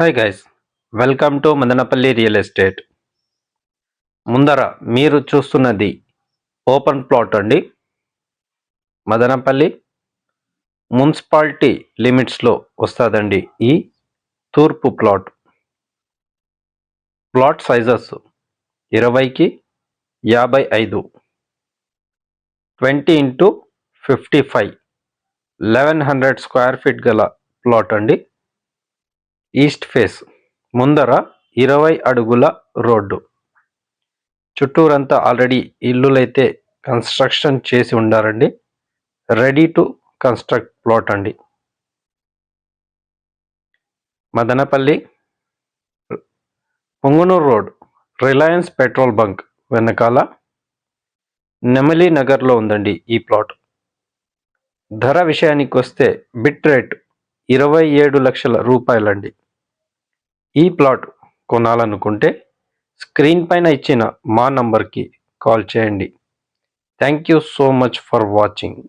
Hi guys welcome to Madanapalle real estate ముందర మీరు చూస్తున్నది ఓపెన్ ప్లాట్ అండి. మదనపల్లి మున్సిపాలిటీ లిమిట్స్లో వస్తుందండి ఈ తూర్పు ప్లాట్ ప్లాట్ సైజెస్ ఇరవైకి యాభై ఐదు. Twenty into fifty five. Eleven hundred square feet గల ప్లాట్ అండి. ఈస్ట్ ఫేస్ ముందర ఇరవై అడుగుల రోడ్డు. చుట్టూరంతా ఆల్రెడీ ఇల్లులైతే కన్స్ట్రక్షన్ చేసి ఉండారండి రెడీ టు కన్స్ట్రక్ట్ ప్లాట్ అండి. Madanapalle Pongunuru road Reliance petrol bunk వెనకాల నెమలి నగర్లో ఉందండి ఈ ప్లాట్. ధర విషయానికి వస్తే బిట్ రేట్ ఇరవై ఏడు లక్షల రూపాయలండి. ఈ ప్లాట్ కొనాలనుకుంటే స్క్రీన్ పైన ఇచ్చిన మా నంబర్కి కాల్ చేయండి. Thank you so much for watching.